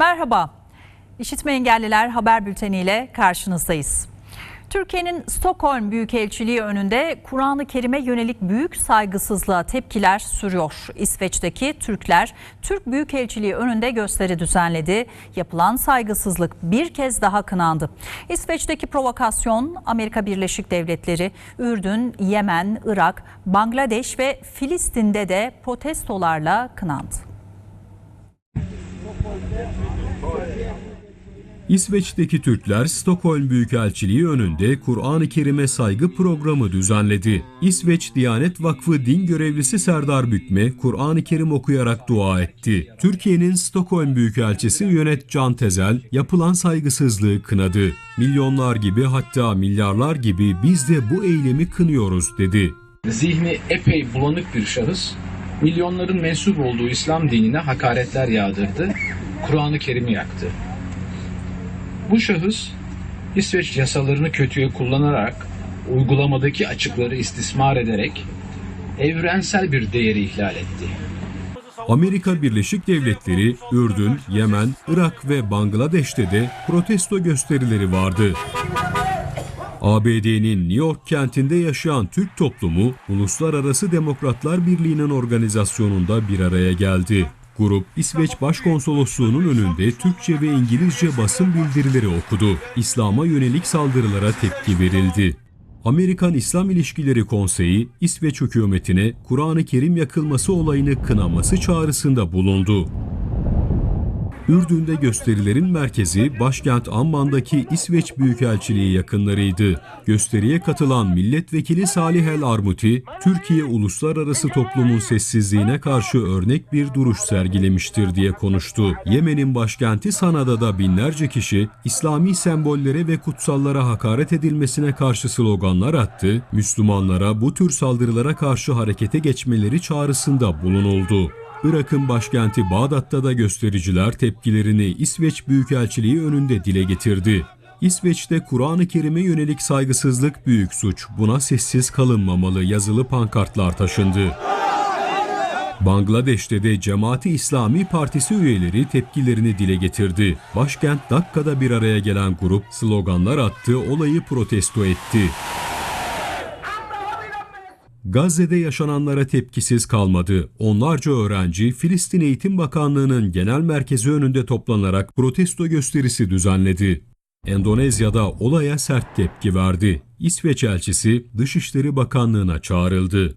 Merhaba. İşitme Engelliler Haber Bülteni ile karşınızdayız. Türkiye'nin Stockholm Büyükelçiliği önünde Kur'an-ı Kerim'e yönelik büyük saygısızlığa tepkiler sürüyor. İsveç'teki Türkler Türk Büyükelçiliği önünde gösteri düzenledi. Yapılan saygısızlık bir kez daha kınandı. İsveç'teki provokasyon Amerika Birleşik Devletleri, Ürdün, Yemen, Irak, Bangladeş ve Filistin'de de protestolarla kınandı. İsveç'teki Türkler Stockholm Büyükelçiliği önünde Kur'an-ı Kerim'e saygı programı düzenledi. İsveç Diyanet Vakfı din görevlisi Serdar Bükme Kur'an-ı Kerim okuyarak dua etti. Türkiye'nin Stockholm Büyükelçisi Yönet Can Tezel yapılan saygısızlığı kınadı. Milyonlar gibi hatta milyarlar gibi biz de bu eylemi kınıyoruz dedi. Zihni epey bulanık bir şahıs, milyonların mensup olduğu İslam dinine hakaretler yağdırdı, Kur'an-ı Kerim'i yaktı. Bu şahıs İsveç yasalarını kötüye kullanarak, uygulamadaki açıkları istismar ederek evrensel bir değeri ihlal etti. Amerika Birleşik Devletleri, Ürdün, Yemen, Irak ve Bangladeş'te de protesto gösterileri vardı. ABD'nin New York kentinde yaşayan Türk toplumu, Uluslararası Demokratlar Birliği'nin organizasyonunda bir araya geldi. Grup, İsveç Başkonsolosluğu'nun önünde Türkçe ve İngilizce basın bildirileri okudu. İslam'a yönelik saldırılara tepki verildi. Amerikan İslam İlişkileri Konseyi, İsveç hükümetine Kur'an-ı Kerim yakılması olayını kınaması çağrısında bulundu. Ürdün'de gösterilerin merkezi başkent Amman'daki İsveç Büyükelçiliği yakınlarıydı. Gösteriye katılan milletvekili Salih El Armuti, Türkiye uluslararası toplumun sessizliğine karşı örnek bir duruş sergilemiştir diye konuştu. Yemen'in başkenti Sana'da da binlerce kişi İslami sembollere ve kutsallara hakaret edilmesine karşı sloganlar attı, Müslümanlara bu tür saldırılara karşı harekete geçmeleri çağrısında bulunuldu. Irak'ın başkenti Bağdat'ta da göstericiler tepkilerini İsveç Büyükelçiliği önünde dile getirdi. İsveç'te Kur'an-ı Kerim'e yönelik saygısızlık büyük suç, buna sessiz kalınmamalı yazılı pankartlar taşındı. Bangladeş'te de Cemaati İslami Partisi üyeleri tepkilerini dile getirdi. Başkent Dakka'da bir araya gelen grup sloganlar attı, olayı protesto etti. Gazze'de yaşananlara tepkisiz kalmadı. Onlarca öğrenci Filistin Eğitim Bakanlığı'nın genel merkezi önünde toplanarak protesto gösterisi düzenledi. Endonezya'da olaya sert tepki verdi. İsveç elçisi Dışişleri Bakanlığı'na çağrıldı.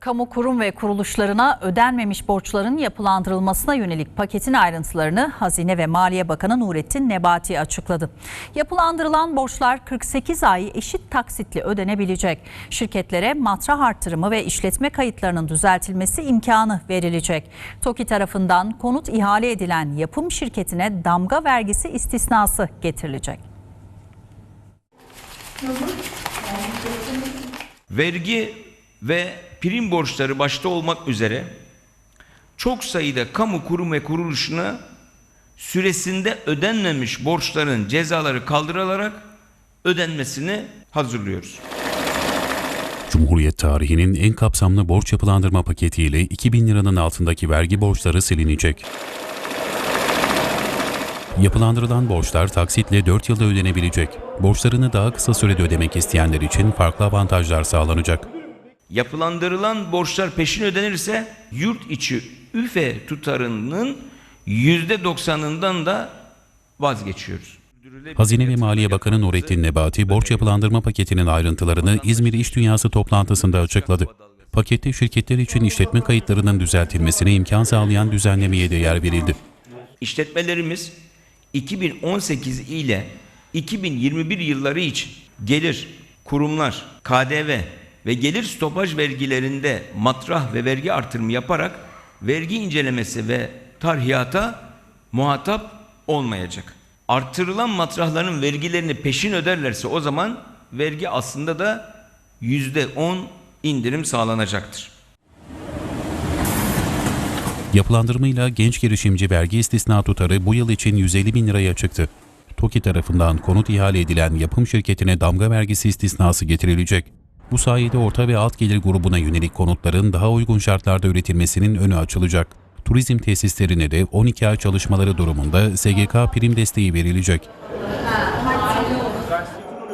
Kamu kurum ve kuruluşlarına ödenmemiş borçların yapılandırılmasına yönelik paketin ayrıntılarını Hazine ve Maliye Bakanı Nurettin Nebati açıkladı. Yapılandırılan borçlar 48 ay eşit taksitle ödenebilecek. Şirketlere matrah artırımı ve işletme kayıtlarının düzeltilmesi imkanı verilecek. TOKİ tarafından konut ihale edilen yapım şirketine damga vergisi istisnası getirilecek. vergi ve prim borçları başta olmak üzere çok sayıda kamu kurum ve kuruluşuna süresinde ödenmemiş borçların cezaları kaldırılarak ödenmesini hazırlıyoruz. Cumhuriyet tarihinin en kapsamlı borç yapılandırma paketiyle 2000 liranın altındaki vergi borçları silinecek. Yapılandırılan borçlar taksitle 4 yılda ödenebilecek. Borçlarını daha kısa sürede ödemek isteyenler için farklı avantajlar sağlanacak. Yapılandırılan borçlar peşin ödenirse yurt içi üfe tutarının %90'ından da vazgeçiyoruz. Hazine ve Maliye Bakanı Nurettin Nebati, borç yapılandırma paketinin ayrıntılarını İzmir İş Dünyası toplantısında açıkladı. Pakette şirketler için işletme kayıtlarının düzeltilmesine imkan sağlayan düzenlemeye de yer verildi. İşletmelerimiz 2018 ile 2021 yılları için gelir, kurumlar, KDV ve gelir stopaj vergilerinde matrah ve vergi artırımı yaparak vergi incelemesi ve tarhiyata muhatap olmayacak. Artırılan matrahların vergilerini peşin öderlerse o zaman vergi aslında da %10 indirim sağlanacaktır. Yapılandırmayla genç girişimci vergi istisna tutarı bu yıl için 150 bin liraya çıktı. TOKİ tarafından konut ihale edilen yapım şirketine damga vergisi istisnası getirilecek. Bu sayede orta ve alt gelir grubuna yönelik konutların daha uygun şartlarda üretilmesinin önü açılacak. Turizm tesislerine de 12 ay çalışmaları durumunda SGK prim desteği verilecek.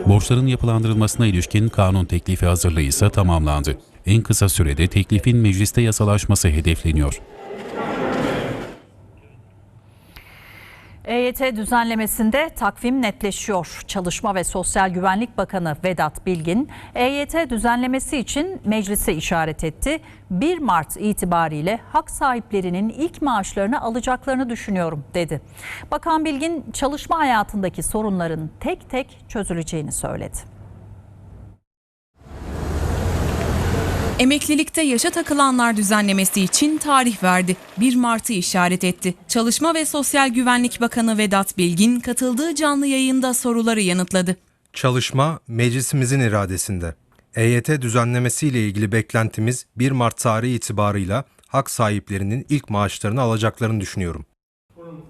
Borçların yapılandırılmasına ilişkin kanun teklifi hazırlığı ise tamamlandı. En kısa sürede teklifin mecliste yasalaşması hedefleniyor. EYT düzenlemesinde takvim netleşiyor. Çalışma ve Sosyal Güvenlik Bakanı Vedat Bilgin, EYT düzenlemesi için meclise işaret etti. 1 Mart itibariyle hak sahiplerinin ilk maaşlarını alacaklarını düşünüyorum dedi. Bakan Bilgin çalışma hayatındaki sorunların tek tek çözüleceğini söyledi. Emeklilikte yaşa takılanlar düzenlemesi için tarih verdi. 1 Mart'ı işaret etti. Çalışma ve Sosyal Güvenlik Bakanı Vedat Bilgin katıldığı canlı yayında soruları yanıtladı. Çalışma meclisimizin iradesinde. EYT düzenlemesiyle ilgili beklentimiz 1 Mart tarihi itibarıyla hak sahiplerinin ilk maaşlarını alacaklarını düşünüyorum.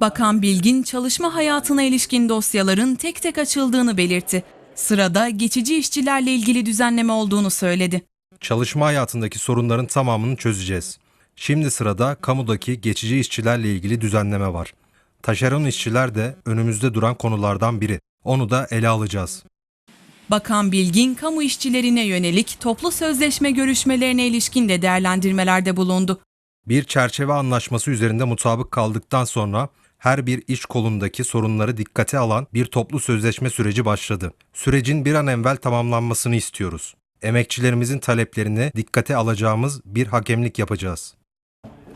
Bakan Bilgin çalışma hayatına ilişkin dosyaların tek tek açıldığını belirtti. Sırada geçici işçilerle ilgili düzenleme olduğunu söyledi. Çalışma hayatındaki sorunların tamamını çözeceğiz. Şimdi sırada kamudaki geçici işçilerle ilgili düzenleme var. Taşeron işçiler de önümüzde duran konulardan biri. Onu da ele alacağız. Bakan Bilgin, kamu işçilerine yönelik toplu sözleşme görüşmelerine ilişkin de değerlendirmelerde bulundu. Bir çerçeve anlaşması üzerinde mutabık kaldıktan sonra her bir iş kolundaki sorunları dikkate alan bir toplu sözleşme süreci başladı. Sürecin bir an evvel tamamlanmasını istiyoruz. Emekçilerimizin taleplerini dikkate alacağımız bir hakemlik yapacağız.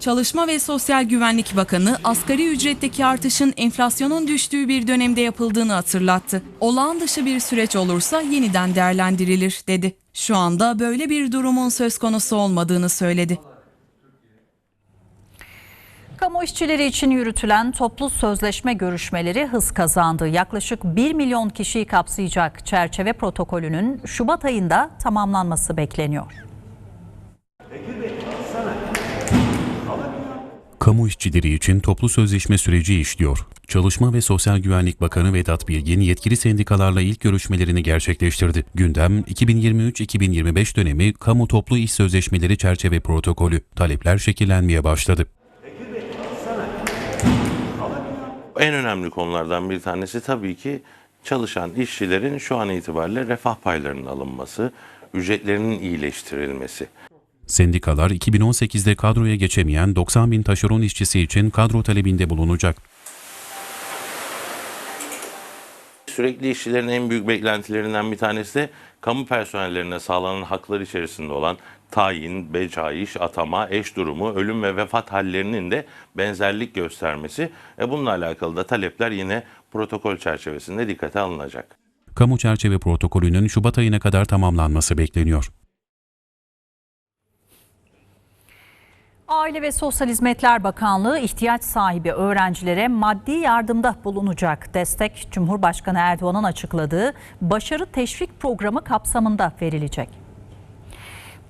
Çalışma ve Sosyal Güvenlik Bakanı asgari ücretteki artışın enflasyonun düştüğü bir dönemde yapıldığını hatırlattı. Olağan dışı bir süreç olursa yeniden değerlendirilir dedi. Şu anda böyle bir durumun söz konusu olmadığını söyledi. Kamu işçileri için yürütülen toplu sözleşme görüşmeleri hız kazandı. Yaklaşık 1 milyon kişiyi kapsayacak çerçeve protokolünün Şubat ayında tamamlanması bekleniyor. Kamu işçileri için toplu sözleşme süreci işliyor. Çalışma ve Sosyal Güvenlik Bakanı Vedat Bilgin yetkili sendikalarla ilk görüşmelerini gerçekleştirdi. Gündem 2023-2025 dönemi kamu toplu iş sözleşmeleri çerçeve protokolü. Talepler şekillenmeye başladı. En önemli konulardan bir tanesi tabii ki çalışan işçilerin şu an itibariyle refah paylarının alınması, ücretlerinin iyileştirilmesi. Sendikalar 2018'de kadroya geçemeyen 90 bin taşeron işçisi için kadro talebinde bulunacak. Sürekli işçilerin en büyük beklentilerinden bir tanesi de kamu personellerine sağlanan haklar içerisinde olan tayin, becaiş, atama, eş durumu, ölüm ve vefat hallerinin de benzerlik göstermesi. E bununla alakalı da talepler yine protokol çerçevesinde dikkate alınacak. Kamu çerçeve protokolünün Şubat ayına kadar tamamlanması bekleniyor. Aile ve Sosyal Hizmetler Bakanlığı ihtiyaç sahibi öğrencilere maddi yardımda bulunacak. Destek Cumhurbaşkanı Erdoğan'ın açıkladığı başarı teşvik programı kapsamında verilecek.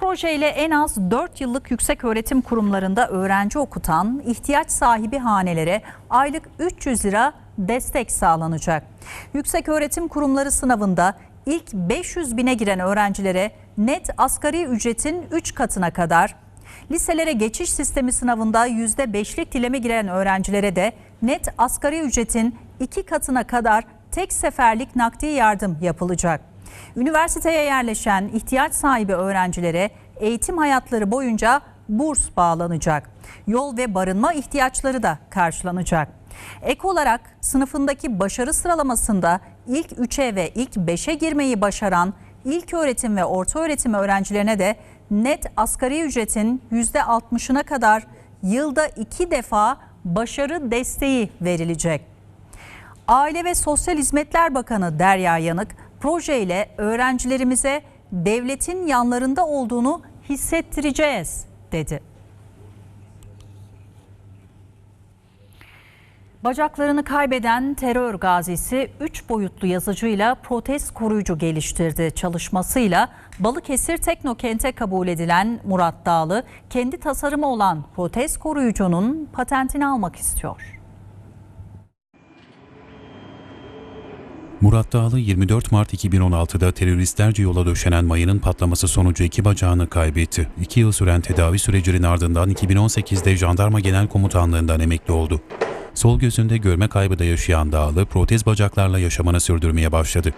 Projeyle en az 4 yıllık yüksek öğretim kurumlarında öğrenci okutan ihtiyaç sahibi hanelere aylık 300 lira destek sağlanacak. Yüksek öğretim kurumları sınavında ilk 500 bine giren öğrencilere net asgari ücretin 3 katına kadar, liselere geçiş sistemi sınavında %5'lik dileme giren öğrencilere de net asgari ücretin 2 katına kadar tek seferlik nakdi yardım yapılacak. Üniversiteye yerleşen ihtiyaç sahibi öğrencilere eğitim hayatları boyunca burs bağlanacak. Yol ve barınma ihtiyaçları da karşılanacak. Ek olarak sınıfındaki başarı sıralamasında ilk 3'e ve ilk 5'e girmeyi başaran ilk öğretim ve orta öğretim öğrencilerine de net asgari ücretin %60'ına kadar yılda iki defa başarı desteği verilecek. Aile ve Sosyal Hizmetler Bakanı Derya Yanık projeyle öğrencilerimize devletin yanlarında olduğunu hissettireceğiz dedi. Bacaklarını kaybeden terör gazisi 3 boyutlu yazıcıyla protez koruyucu geliştirdi. Çalışmasıyla Balıkesir Teknokent'e kabul edilen Murat Dağlı kendi tasarımı olan protez koruyucunun patentini almak istiyor. Murat Dağlı 24 Mart 2016'da teröristlerce yola döşenen mayının patlaması sonucu iki bacağını kaybetti. İki yıl süren tedavi sürecinin ardından 2018'de Jandarma Genel Komutanlığından emekli oldu. Sol gözünde görme kaybı da yaşayan Dağlı, protez bacaklarla yaşamını sürdürmeye başladı.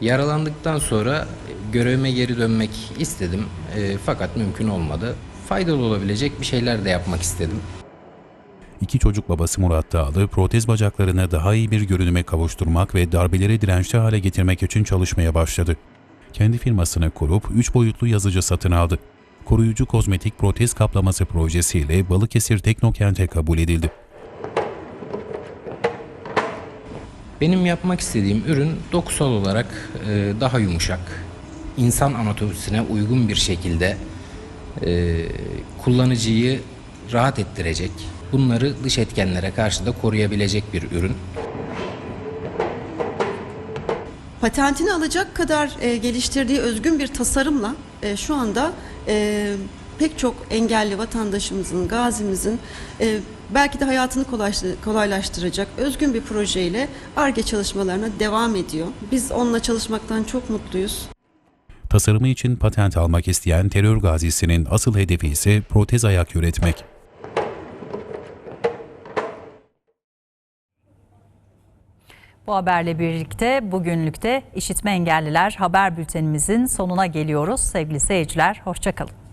Yaralandıktan sonra görevime geri dönmek istedim E, fakat mümkün olmadı. Faydalı olabilecek bir şeyler de yapmak istedim. İki çocuk babası Murat Dağlı, protez bacaklarını daha iyi bir görünüme kavuşturmak ve darbeleri dirençli hale getirmek için çalışmaya başladı. Kendi firmasını kurup 3 boyutlu yazıcı satın aldı. Koruyucu kozmetik protez kaplaması projesiyle Balıkesir Teknokent'e kabul edildi. Benim yapmak istediğim ürün dokusal olarak e, daha yumuşak, insan anatomisine uygun bir şekilde e, kullanıcıyı rahat ettirecek, bunları dış etkenlere karşı da koruyabilecek bir ürün. patentini alacak kadar e, geliştirdiği özgün bir tasarımla e, şu anda e, pek çok engelli vatandaşımızın, gazimizin e, belki de hayatını kolaylaştı- kolaylaştıracak özgün bir projeyle ARGE çalışmalarına devam ediyor. Biz onunla çalışmaktan çok mutluyuz. Tasarımı için patent almak isteyen terör gazisinin asıl hedefi ise protez ayak üretmek. Bu haberle birlikte bugünlükte işitme engelliler haber bültenimizin sonuna geliyoruz. Sevgili seyirciler, hoşçakalın.